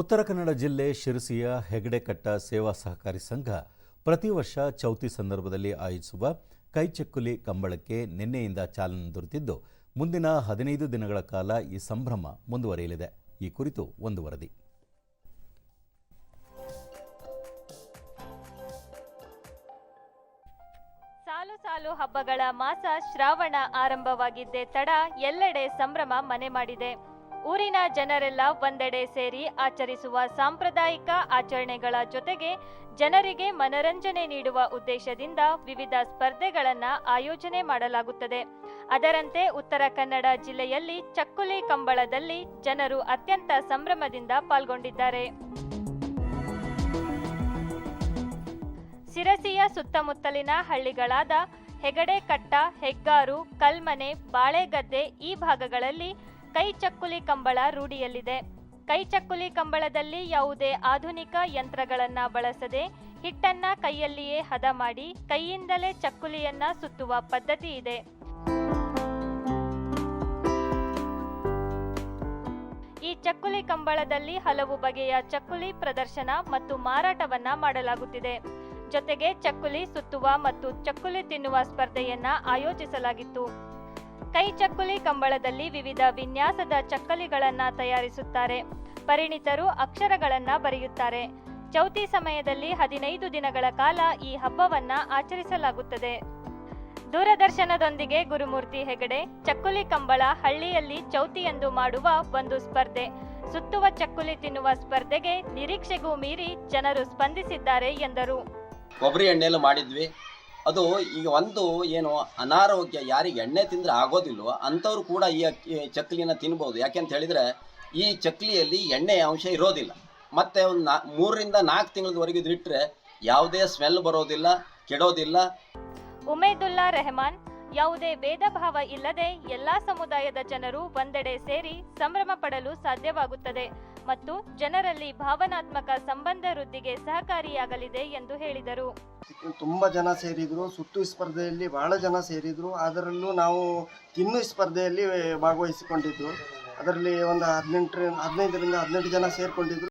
ಉತ್ತರ ಕನ್ನಡ ಜಿಲ್ಲೆ ಶಿರಸಿಯ ಹೆಗಡೆಕಟ್ಟ ಸೇವಾ ಸಹಕಾರಿ ಸಂಘ ಪ್ರತಿ ವರ್ಷ ಚೌತಿ ಸಂದರ್ಭದಲ್ಲಿ ಆಯೋಜಿಸುವ ಕೈಚಕ್ಕುಲಿ ಕಂಬಳಕ್ಕೆ ನಿನ್ನೆಯಿಂದ ಚಾಲನೆ ದೊರೆತಿದ್ದು, ಮುಂದಿನ ಹದಿನೈದು ದಿನಗಳ ಕಾಲ ಈ ಸಂಭ್ರಮ ಮುಂದುವರಿಯಲಿದೆ. ಈ ಕುರಿತು ಒಂದು ವರದಿ. ಸಾಲು ಸಾಲು ಹಬ್ಬಗಳ ಮಾಸ ಶ್ರಾವಣ ಆರಂಭವಾಗಿದ್ದೇ ತಡ ಎಲ್ಲೆಡೆ ಸಂಭ್ರಮ ಮನೆ ಮಾಡಿದೆ. ಊರಿನ ಜನರೆಲ್ಲ ಒಂದೆಡೆ ಸೇರಿ ಆಚರಿಸುವ ಸಾಂಪ್ರದಾಯಿಕ ಆಚರಣೆಗಳ ಜೊತೆಗೆ ಜನರಿಗೆ ಮನರಂಜನೆ ನೀಡುವ ಉದ್ದೇಶದಿಂದ ವಿವಿಧ ಸ್ಪರ್ಧೆಗಳನ್ನು ಆಯೋಜನೆ ಮಾಡಲಾಗುತ್ತದೆ. ಅದರಂತೆ ಉತ್ತರ ಕನ್ನಡ ಜಿಲ್ಲೆಯಲ್ಲಿ ಚಕ್ಕುಲಿ ಕಂಬಳದಲ್ಲಿ ಜನರು ಅತ್ಯಂತ ಸಂಭ್ರಮದಿಂದ ಪಾಲ್ಗೊಂಡಿದ್ದಾರೆ. ಸಿರಸಿಯ ಸುತ್ತಮುತ್ತಲಿನ ಹಳ್ಳಿಗಳಾದ ಹೆಗಡೆಕಟ್ಟ ಹೆಗ್ಗಾರು, ಕಲ್ಮನೆ, ಬಾಳೆಗದ್ದೆ ಈ ಭಾಗಗಳಲ್ಲಿ ಕೈ ಚಕ್ಕುಲಿ ಕಂಬಳ ರೂಢಿಯಲ್ಲಿದೆ. ಕೈ ಚಕ್ಕುಲಿ ಕಂಬಳದಲ್ಲಿ ಯಾವುದೇ ಆಧುನಿಕ ಯಂತ್ರಗಳನ್ನ ಬಳಸದೆ ಹಿಟ್ಟನ್ನ ಕೈಯಲ್ಲಿಯೇ ಹದ ಮಾಡಿ ಕೈಯಿಂದಲೇ ಚಕ್ಕುಲಿಯನ್ನ ಸುತ್ತುವ ಪದ್ಧತಿ ಇದೆ. ಈ ಚಕ್ಕುಲಿ ಕಂಬಳದಲ್ಲಿ ಹಲವು ಬಗೆಯ ಚಕ್ಕುಲಿ ಪ್ರದರ್ಶನ ಮತ್ತು ಮಾರಾಟವನ್ನ ಮಾಡಲಾಗುತ್ತಿದೆ. ಜೊತೆಗೆ ಚಕ್ಕುಲಿ ಸುತ್ತುವ ಮತ್ತು ಚಕ್ಕುಲಿ ತಿನ್ನುವ ಸ್ಪರ್ಧೆಯನ್ನ ಆಯೋಜಿಸಲಾಗಿತ್ತು. ಕೈ ಚಕ್ಕುಲಿ ಕಂಬಳದಲ್ಲಿ ವಿವಿಧ ವಿನ್ಯಾಸದ ಚಕ್ಕಲಿಗಳನ್ನ ತಯಾರಿಸುತ್ತಾರೆ. ಪರಿಣಿತರು ಅಕ್ಷರಗಳನ್ನ ಬರೆಯುತ್ತಾರೆ. ಚೌತಿ ಸಮಯದಲ್ಲಿ ಹದಿನೈದು ದಿನಗಳ ಕಾಲ ಈ ಹಬ್ಬವನ್ನ ಆಚರಿಸಲಾಗುತ್ತದೆ. ದೂರದರ್ಶನದೊಂದಿಗೆ ಗುರುಮೂರ್ತಿ ಹೆಗಡೆ, ಚಕ್ಕುಲಿ ಕಂಬಳ ಹಳ್ಳಿಯಲ್ಲಿ ಚೌತಿಯಂದು ಮಾಡುವ ಒಂದು ಸ್ಪರ್ಧೆ. ಸುತ್ತುವ ಚಕ್ಕುಲಿ ತಿನ್ನುವ ಸ್ಪರ್ಧೆಗೆ ನಿರೀಕ್ಷೆಗೂ ಮೀರಿ ಜನರು ಸ್ಪಂದಿಸಿದ್ದಾರೆ ಎಂದರು. ಮಾಡಿದ್ವಿ. ಅದು ಈಗ ಒಂದು ಏನು ಅನಾರೋಗ್ಯ, ಯಾರಿಗೆ ಎಣ್ಣೆ ತಿಂದರೆ ಆಗೋದಿಲ್ವೋ ಅಂಥವ್ರು ಕೂಡ ಈ ಚಕ್ಲಿನ ತಿನ್ಬೋದು. ಯಾಕೆಂತ ಹೇಳಿದರೆ ಈ ಚಕ್ಲಿಯಲ್ಲಿ ಎಣ್ಣೆ ಅಂಶ ಇರೋದಿಲ್ಲ. ಮತ್ತು ಒಂದು ನಾ, ಮೂರರಿಂದ ನಾಲ್ಕು ತಿಂಗಳವರೆಗೆ ಇದಿಟ್ಟರೆ ಯಾವುದೇ ಸ್ಮೆಲ್ ಬರೋದಿಲ್ಲ, ಕೆಡೋದಿಲ್ಲ. ಉಮೇದುಲ್ಲಾ ರೆಹಮಾನ್, ಯಾವುದೇ ಭೇದ ಭಾವ ಇಲ್ಲದೆ ಎಲ್ಲಾ ಸಮುದಾಯದ ಜನರು ಒಂದೆಡೆ ಸೇರಿ ಸಂಭ್ರಮ ಪಡಲು ಸಾಧ್ಯವಾಗುತ್ತದೆ. ಮತ್ತು ಜನರಲ್ಲಿ ಭಾವನಾತ್ಮಕ ಸಂಬಂಧ ವೃದ್ಧಿಗೆ ಸಹಕಾರಿಯಾಗಲಿದೆ ಎಂದು ಹೇಳಿದರು. ತುಂಬ ಜನ ಸೇರಿದ್ರು, ಸುತ್ತು ಸ್ಪರ್ಧೆಯಲ್ಲಿ ಬಹಳ ಜನ ಸೇರಿದ್ರು, ಅದರಲ್ಲೂ ನಾವು ತಿನ್ನು ಸ್ಪರ್ಧೆಯಲ್ಲಿ ಭಾಗವಹಿಸಿಕೊಂಡಿದ್ದು ಅದರಲ್ಲಿ ಒಂದು ಹದಿನೆಂಟರಿಂದ ಹದಿನೈದರಿಂದ ಹದಿನೆಂಟು ಜನ ಸೇರಿಕೊಂಡಿದ್ರು.